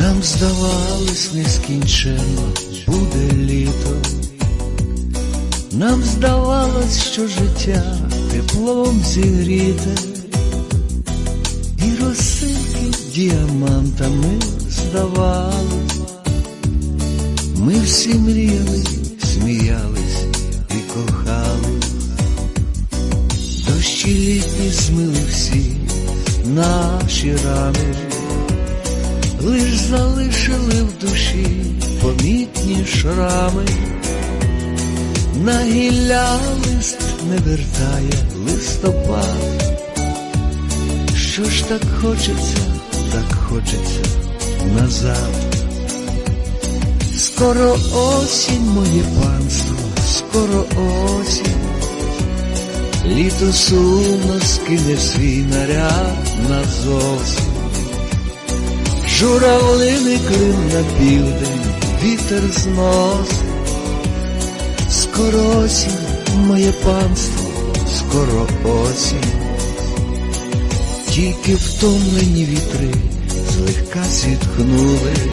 Нам здавалось нескінченно буде літо, нам здавалось, що життя теплом зігріте, і розсипки діамантами здавалось, ми всі мріяли, сміялись і кохали, дощі літні змили всі наші рани лиш залишили в душі помітні шрами, на гілля лист не вертає листопад. Що ж так хочеться, так хочеться назад. Скоро осінь, моє панство, скоро осінь, літо сумно скине свій наряд назовсім. Журавлини клин на південь, вітер зносить, скоро осінь, моє панство, скоро осінь, тільки втомлені вітри злегка зітхнули.